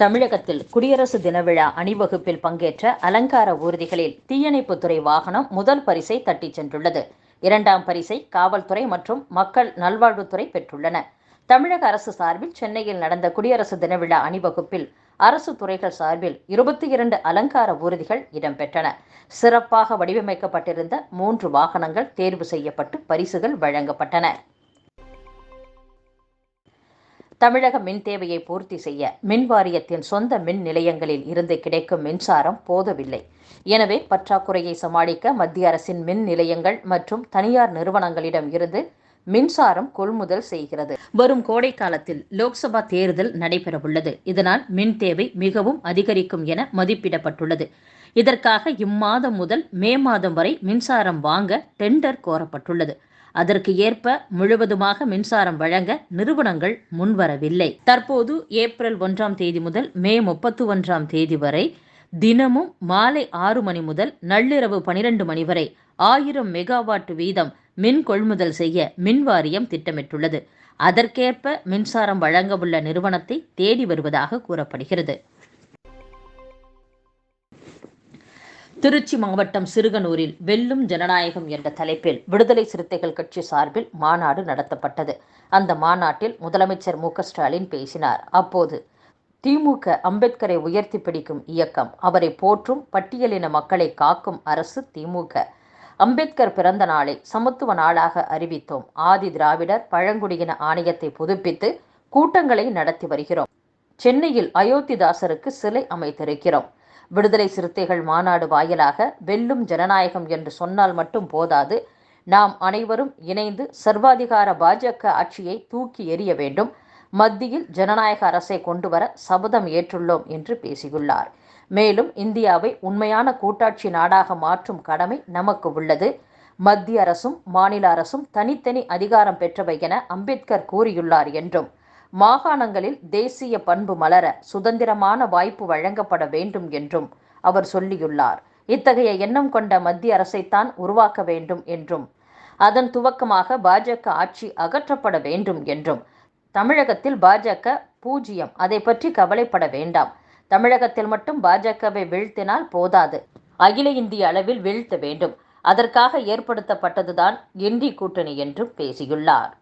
தமிழகத்தில் குடியரசு தின விழா அணிவகுப்பில் பங்கேற்ற அலங்கார ஊர்திகளில் தீயணைப்புத்துறை வாகனம் முதல் பரிசை தட்டிச் சென்றுள்ளது. இரண்டாம் பரிசை காவல்துறை மற்றும் மக்கள் நல்வாழ்வுத்துறை பெற்றுள்ளன. தமிழக அரசு சார்பில் சென்னையில் நடந்த குடியரசு தின விழா அணிவகுப்பில் அரசு துறைகள் சார்பில் இருபத்தி இரண்டு அலங்கார ஊர்திகள் இடம்பெற்றன. சிறப்பாக வடிவமைக்கப்பட்டிருந்த மூன்று வாகனங்கள் தேர்வு செய்யப்பட்டு பரிசுகள் வழங்கப்பட்டன. தமிழக மின் தேவையை பூர்த்தி செய்ய மின் வாரியத்தின் சொந்த மின் நிலையங்களில் இருந்து கிடைக்கும் மின்சாரம் போதவில்லை. எனவே பற்றாக்குறையை சமாளிக்க மத்திய அரசின் மின் நிலையங்கள் மற்றும் தனியார் நிறுவனங்களிடம் இருந்து மின்சாரம் கொள்முதல் செய்கிறது. வரும் கோடை காலத்தில் லோக்சபா தேர்தல் நடைபெறவுள்ளது. இதனால் மின் தேவை மிகவும் அதிகரிக்கும் என மதிப்பிடப்பட்டுள்ளது. இதற்காக இம்மாதம் முதல் மே மாதம் வரை மின்சாரம் வாங்க டெண்டர் கோரப்பட்டுள்ளது. அதற்கு ஏற்ப முழுவதுமாக மின்சாரம் வழங்க நிறுவனங்கள் முன்வரவில்லை. தற்போது ஏப்ரல் ஒன்றாம் தேதி முதல் மே முப்பத்தி ஒன்றாம் தேதி வரை தினமும் மாலை ஆறு மணி முதல் நள்ளிரவு பனிரெண்டு மணி வரை ஆயிரம் மெகாவாட் வீதம் மின் கொள்முதல் செய்ய மின் வாரியம் திட்டமிட்டுள்ளது. அதற்கேற்ப மின்சாரம் வழங்கவுள்ள நிறுவனத்தை தேடி வருவதாக கூறப்படுகிறது. திருச்சி மாவட்டம் சிறுகனூரில் வெல்லும் ஜனநாயகம் என்ற தலைப்பில் விடுதலை சிறுத்தைகள் கட்சி சார்பில் மாநாடு நடத்தப்பட்டது. அந்த மாநாட்டில் முதலமைச்சர் மு ஸ்டாலின் பேசினார். அப்போது திமுக அம்பேத்கரை உயர்த்தி பிடிக்கும் இயக்கம் அவரை போற்றும் பட்டியலின மக்களை காக்கும் அரசு திமுக அம்பேத்கர் பிறந்த நாளை சமத்துவ நாளாக அறிவித்தோம். ஆதி திராவிடர் பழங்குடியின ஆணையத்தை புதுப்பித்து கூட்டங்களை நடத்தி வருகிறோம். சென்னையில் அயோத்திதாசருக்கு சிலை அமைத்திருக்கிறோம். விடுதலை சிறுத்தைகள் மாநாடு வாயிலாக வெல்லும் ஜனநாயகம் என்று சொன்னால் மட்டும் போதாது. நாம் அனைவரும் இணைந்து சர்வாதிகார பாஜக ஆட்சியை தூக்கி எறிய வேண்டும். மத்தியில் ஜனநாயக அரசை கொண்டு வர சபதம் ஏற்றுள்ளோம் என்று பேசியுள்ளார். மேலும் இந்தியாவை உண்மையான கூட்டாட்சி நாடாக மாற்றும் கடமை நமக்கு உள்ளது. மத்திய அரசும் மாநில அரசும் தனித்தனி அதிகாரம் பெற்றவை என அம்பேத்கர் கூறியுள்ளார் என்றும் மாகாணங்களில் தேசிய பண்பு மலர சுதந்திரமான வாய்ப்பு வழங்கப்பட வேண்டும் என்றும் அவர் சொல்லியுள்ளார். இத்தகைய எண்ணம் கொண்ட மத்திய அரசைத்தான் உருவாக்க வேண்டும் என்றும் அதன் துவக்கமாக பாஜக ஆட்சி அகற்றப்பட வேண்டும் என்றும் தமிழகத்தில் பாஜக பூஜ்ஜியம் அதை பற்றி கவலைப்பட வேண்டாம். தமிழகத்தில் மட்டும் பாஜகவை வீழ்த்தினால் போதாது. அகில இந்திய அளவில் வீழ்த்த வேண்டும். அதற்காக ஏற்படுத்தப்பட்டதுதான் இந்தி கூட்டணி என்றும் பேசியுள்ளார்.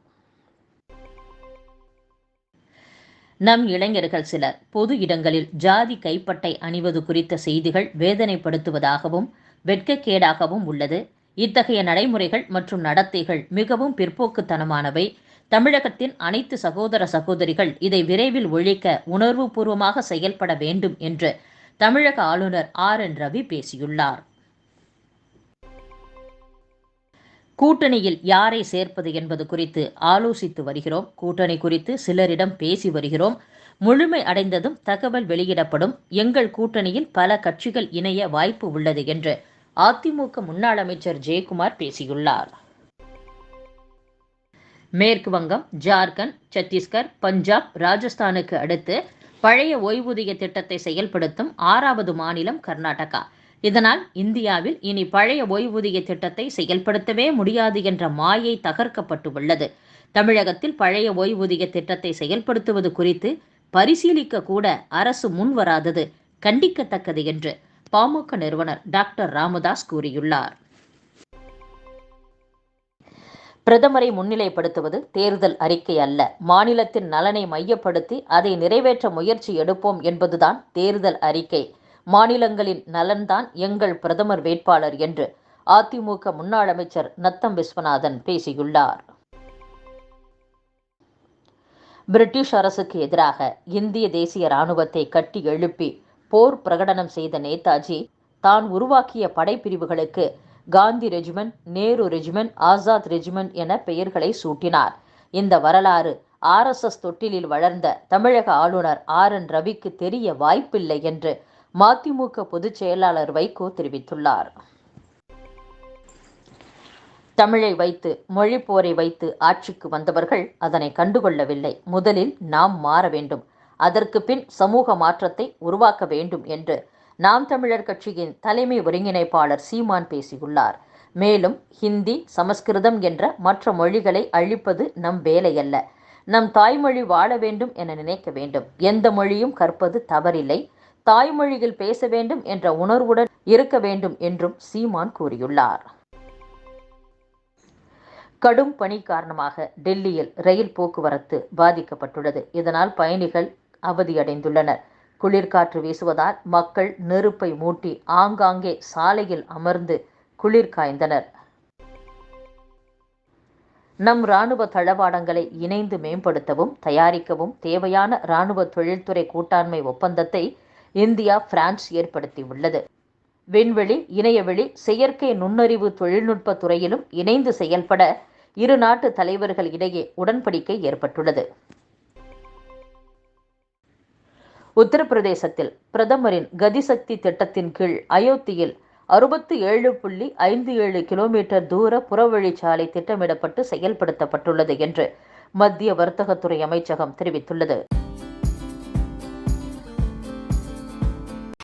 நம் இளைஞர்கள் சிலர் பொது இடங்களில் ஜாதி கைப்பட்டை அணிவது குறித்த செய்திகள் வேதனைப்படுத்துவதாகவும் வெட்கக்கேடாகவும் உள்ளது. இத்தகைய நடைமுறைகள் மற்றும் நடத்தைகள் மிகவும் பிற்போக்குத்தனமானவை. தமிழகத்தின் அனைத்து சகோதர சகோதரிகள் இதை விரைவில் ஒழிக்க உணர்வுபூர்வமாக செயல்பட வேண்டும் என்று தமிழக ஆளுநர் ஆர் என் ரவி பேசியுள்ளார். கூட்டணியில் யாரை சேர்ப்பது என்பது குறித்து ஆலோசித்து வருகிறோம். கூட்டணி குறித்து சிலரிடம் பேசி வருகிறோம். முழுமை அடைந்ததும் தகவல் வெளியிடப்படும். எங்கள் கூட்டணியில் பல கட்சிகள் இணைய வாய்ப்பு உள்ளது என்று அதிமுக முன்னாள் அமைச்சர் ஜெயக்குமார் பேசியுள்ளார். மேற்கு வங்கம் ஜார்க்கண்ட் சத்தீஸ்கர் பஞ்சாப் ராஜஸ்தானுக்கு அடுத்து பழைய ஓய்வூதிய திட்டத்தை செயல்படுத்தும் ஆறாவது மாநிலம் கர்நாடகா. இதனால் இந்தியாவில் இனி பழைய ஓய்வூதிய திட்டத்தை செயல்படுத்தவே முடியாது என்ற மாயை தகர்க்கப்பட்டு உள்ளது தமிழகத்தில் பழைய ஓய்வூதிய திட்டத்தை செயல்படுத்துவது குறித்து பரிசீலிக்க கூட அரசு முன்வராதது கண்டிக்கத்தக்கது என்று பாமக நிறுவனர் டாக்டர் ராமதாஸ் கூறியுள்ளார். பிரதமரை முன்னிலைப்படுத்துவது தேர்தல் அறிக்கை அல்ல. மாநிலத்தின் நலனை மையப்படுத்தி அதை நிறைவேற்ற முயற்சி எடுப்போம் என்பதுதான் தேர்தல் அறிக்கை. மாநிலங்களின் நலன்தான் எங்கள் பிரதமர் வேட்பாளர் என்று அதிமுக முன்னாள் அமைச்சர் நத்தம் விஸ்வநாதன் பேசியுள்ளார். பிரிட்டிஷ் அரசுக்கு எதிராக இந்திய தேசிய இராணுவத்தை கட்டி எழுப்பி போர் பிரகடனம் செய்த நேதாஜி தான் உருவாக்கிய படைப்பிரிவுகளுக்கு Gandhi regiment Nehru regiment Azad regiment என பெயர்களை சூட்டினார். இந்த வரலாறு ஆர்எஸ்எஸ் தொட்டிலில் வளர்ந்த தமிழக ஆளுநர் ஆர் என் ரவிக்கு தெரிய வாய்ப்பில்லை என்று மதிமுக பொதுச் செயலாளர் வைகோ தெரிவித்துள்ளார். தமிழை வைத்து மொழி போரை வைத்து ஆட்சிக்கு வந்தவர்கள் அதனை கண்டுகொள்ளவில்லை. முதலில் நாம் மாற வேண்டும். அதற்கு பின் சமூக மாற்றத்தை உருவாக்க வேண்டும் என்று நாம் தமிழர் கட்சியின் தலைமை ஒருங்கிணைப்பாளர் சீமான் பேசியுள்ளார். மேலும் ஹிந்தி சமஸ்கிருதம் என்ற மற்ற மொழிகளை அழிப்பது நம் வேலையல்ல. நம் தாய்மொழி வாழ வேண்டும் என நினைக்க வேண்டும். எந்த மொழியும் கற்பது தவறில்லை. தாய்மொழியில் பேச வேண்டும் என்ற உணர்வுடன் இருக்க வேண்டும் என்றும் சீமான் கூறியுள்ளார். கடும் பணி காரணமாக டெல்லியில் ரயில் போக்குவரத்து பாதிக்கப்பட்டுள்ளது. இதனால் பயணிகள் அவதியடைந்துள்ளனர். குளிர்காற்று வீசுவதால் மக்கள் நெருப்பை மூட்டி ஆங்காங்கே சாலையில் அமர்ந்து குளிர் காய்ந்தனர். நம் இராணுவ தளவாடங்களை இணைந்து மேம்படுத்தவும் தயாரிக்கவும் தேவையான இராணுவ தொழில்துறை கூட்டாண்மை ஒப்பந்தத்தை இந்தியா பிரான்ஸ் ஏற்படுத்தியுள்ளது. விண்வெளி இணையவெளி செயற்கை நுண்ணறிவு தொழில்நுட்ப துறையிலும் இணைந்து செயல்பட இரு நாட்டு தலைவர்கள் இடையே உடன்படிக்கை ஏற்பட்டுள்ளது. உத்தரப்பிரதேசத்தில் பிரதமரின் கதிசக்தி திட்டத்தின் கீழ் அயோத்தியில் அறுபத்தி ஏழு புள்ளி ஐந்து ஏழு கிலோமீட்டர் தூர புறவழிச்சாலை திட்டமிடப்பட்டு செயல்படுத்தப்பட்டுள்ளது என்று மத்திய வர்த்தகத்துறை அமைச்சகம் தெரிவித்துள்ளது.